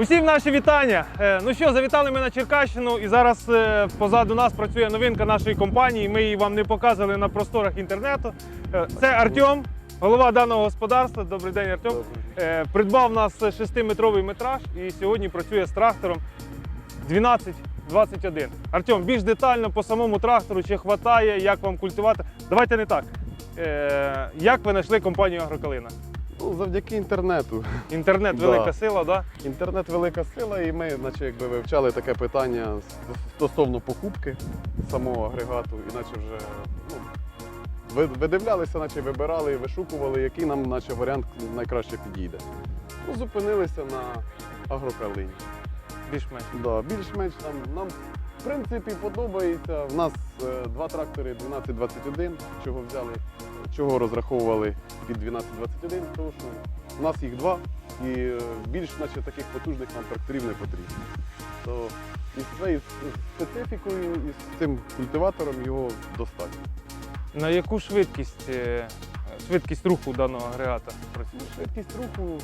Усім наші вітання. Е, Ну що, завітали ми на Черкащину, і зараз е, позаду нас працює новинка нашої компанії. Ми її вам не показували на просторах інтернету. Е, Це Артем, голова даного господарства. Добрий день, Артем. Придбав нас 6-метровий метраж і сьогодні працює з трактором 1221. Артем, більш детально по самому трактору, чи хватає, як вам культивати. Давайте не так. Як ви знайшли компанію Агрокалина? Ну, завдяки інтернету. Інтернет Да. велика сила, да? Інтернет велика сила, і ми, наче якби вивчали таке питання стосовно покупки самого агрегату, іначе вже ну, видивлялися, наче вибирали, вишукували, який нам наче варіант найкраще підійде. Ну, зупинилися на агрокалині. Більш-менш. Да, більш-менш нам, нам в принципі подобається. У нас е, два трактори 1221, чого взяли, чого розраховували під 1221, тому що у нас їх два, і е, більш наче таких потужних нам тракторів не потрібно. То із своєю специфікою і з цим культиватором його достатньо. На яку швидкість, е, швидкість руху даного агрегата працює? Швидкість руху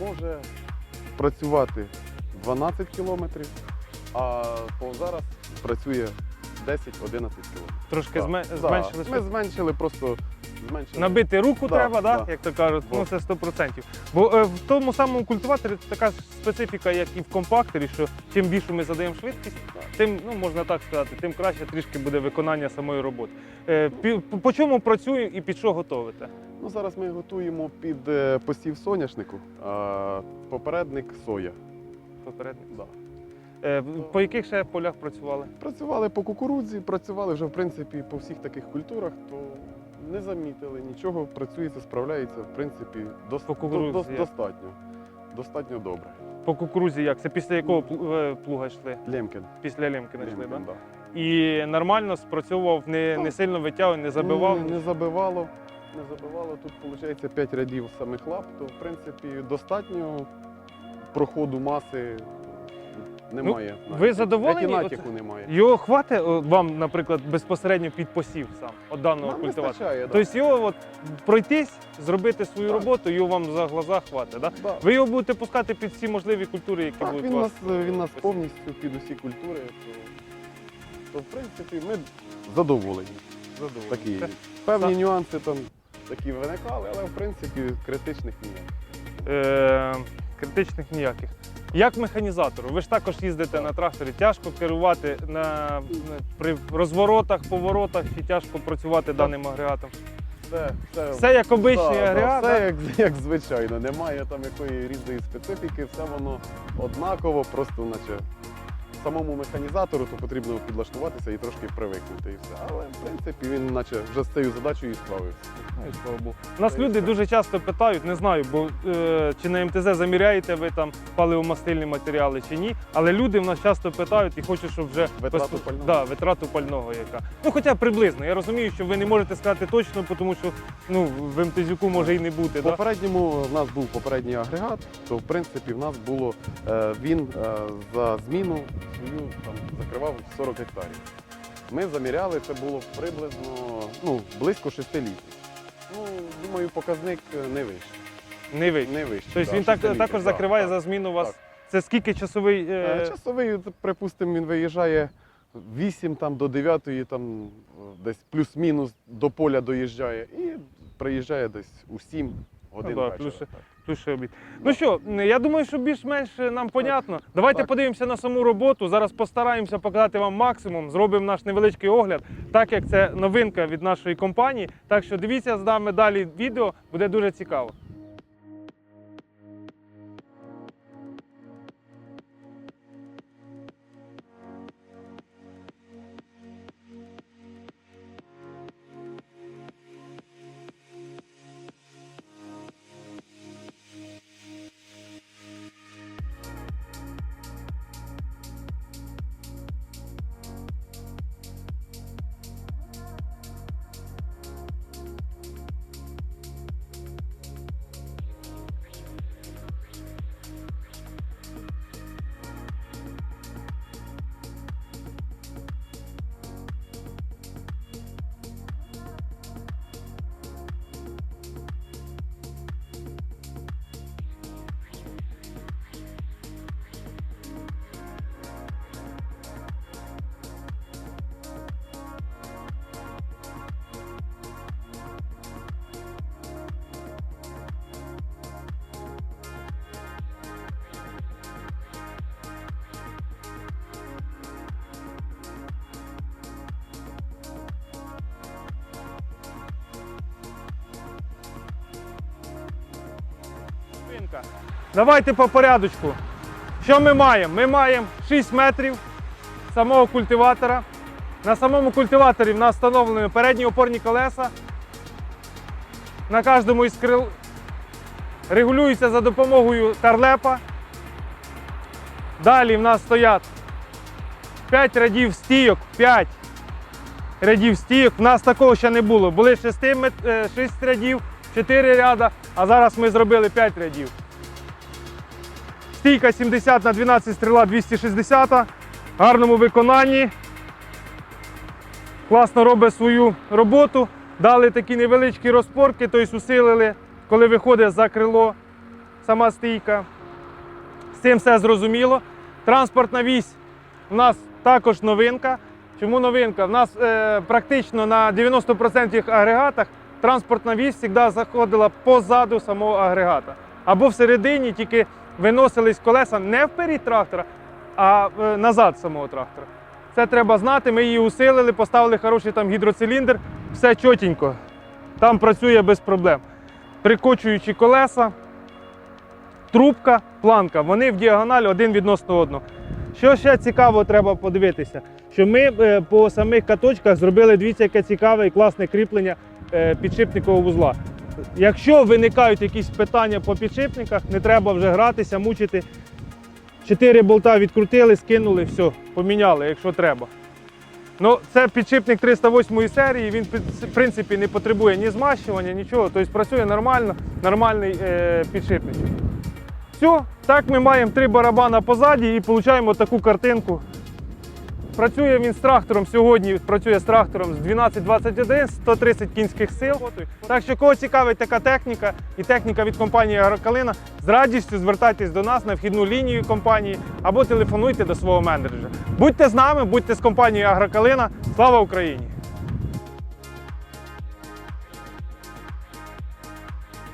може працювати 12 кілометрів, а зараз працює 10-11 кілометрів. Трошки Так, зме- да. зменшили Ми зменшили просто зменшили. Набити руку Да, треба, да? да. як то кажуть, ну це 100%. Бо е, в тому самому культиваторі така ж специфіка, як і в компакторі, що чим більше ми задаємо швидкість, Так. тим, ну можна так сказати, тим краще трішки буде виконання самої роботи. Е, пі- по, по чому працюємо і під що готовите? Ну, зараз ми готуємо під е, посів соняшнику, а попередник соя. Попередньо. Да. Е, по яких ще полях працювали? Працювали по кукурудзі, працювали вже в принципі по всіх таких культурах, то не замітили нічого, працюється, справляється, в принципі, дос- По до- дос- достатньо. Достатньо добре. По кукурузі як? Це після якого е, плуга йшли? Лємкін. Після Лемкіна йшли, так? да. І нормально спрацьовував, не, не сильно витягував, не забивав. Ні, не забивало. Не забивало. Тут виходить 5 рядів самих лап, то в принципі достатньо проходу маси немає. Ну, ви задоволені? Як натяку немає. Його хватить вам, наприклад, безпосередньо під посів сам от даного Нам культиватора? да. Тобто його от, пройтись, зробити свою Так. роботу, його вам за глаза хватить. Да? Да. Ви його будете пускати під всі можливі культури, які Так, будуть він у нас, він нас повністю під усі культури, то, то в принципі ми задоволені. задоволені. Такі Це, певні нюанси там такі виникали, але в принципі критичних ніяк. е, критичних ніяких. Як механізатору, ви ж також їздите на тракторі, тяжко керувати на, при розворотах, поворотах і тяжко працювати даним агрегатом. Все, все, Все як обичний Да, да, все да? як, як звичайно, немає там якої різної специфіки, все воно однаково, просто наче самому механізатору то потрібно підлаштуватися і трошки привикнути і все. Але в принципі він наче вже з цією задачею справився. Ну, і слава Богу. Нас люди дуже часто питають, не знаю, бо е, чи на МТЗ заміряєте ви там паливомастильні матеріали чи ні. Але люди в нас часто питають і хочуть, щоб вже Витрату пального. Да, витрату пального яка. Ну хоча приблизно. Я розумію, що ви не можете сказати точно, тому що ну в МТЗюку може і не бути. В Да? попередньому в нас був попередній агрегат, то в принципі в нас було е, він е, за зміну свою там закривав 40 гектарів. Ми заміряли, це було приблизно ну, близько 6 літрів. Ну, думаю, показник е, не вищий. Не вийде. Не вищий. Тобто да, він так, літрів, також закриває так. за зміну вас. так. Це скільки часовий. Е, Е... Часовий, припустимо, він виїжджає 8 там, до 9, там, десь плюс-мінус до поля доїжджає і приїжджає десь у 7 годин Ну да, вечора. плюс- так. Обід. Ну що, я думаю, що більш-менш нам понятно. Давайте Так. подивимося на саму роботу. Зараз постараємося показати вам максимум. Зробимо наш невеличкий огляд, так як це новинка від нашої компанії. Так що дивіться з нами далі відео, буде дуже цікаво. Давайте по порядочку. Що ми маємо? Ми маємо 6 метрів самого культиватора. На самому культиваторі в нас встановлені передні опорні колеса. На кожному із крил регулюється за допомогою тарлепа. Далі в нас стоять 5 рядів стійок, 5 рядів стійок. У нас такого ще не було. Були 6, 6 рядів, 4 ряда, а зараз ми зробили 5 рядів. Стійка 70 на 12 стріла 260. В гарному виконанні. Класно робить свою роботу. Дали такі невеличкі розпорки, тобто усилили, коли виходить за крило сама стійка. З цим все зрозуміло. Транспортна вісь у нас також новинка. Чому новинка? У нас е, практично на 90% агрегатах транспортна вісь завжди заходила позаду самого агрегата. Або всередині тільки виносились колеса не вперед трактора, а е, назад самого трактора. Це треба знати. Ми її усилили, поставили хороший там гідроциліндр, все чотенько. Там працює без проблем. Прикочуючі колеса, трубка, планка. Вони в діагональ один відносно одного. Що ще цікаво, треба подивитися, що ми е, по самих каточках зробили дивіться, яке цікаве і класне кріплення підшипникового вузла. Якщо виникають якісь питання по підшипниках, не треба вже гратися, мучити. Чотири болта відкрутили, скинули, все, поміняли, якщо треба. Ну, це підшипник 308 серії, він в принципі не потребує ні змащування, нічого. Тобто працює нормально, нормальний е, підшипник. Все, так ми маємо три барабана позаді і отримуємо таку картинку. Працює він з трактором сьогодні, працює з трактором з 1221, 130 кінських сил. Так що кого цікавить така техніка і техніка від компанії Агрокалина, з радістю звертайтесь до нас на вхідну лінію компанії або телефонуйте до свого менеджера. Будьте з нами, будьте з компанією Агрокалина. Слава Україні!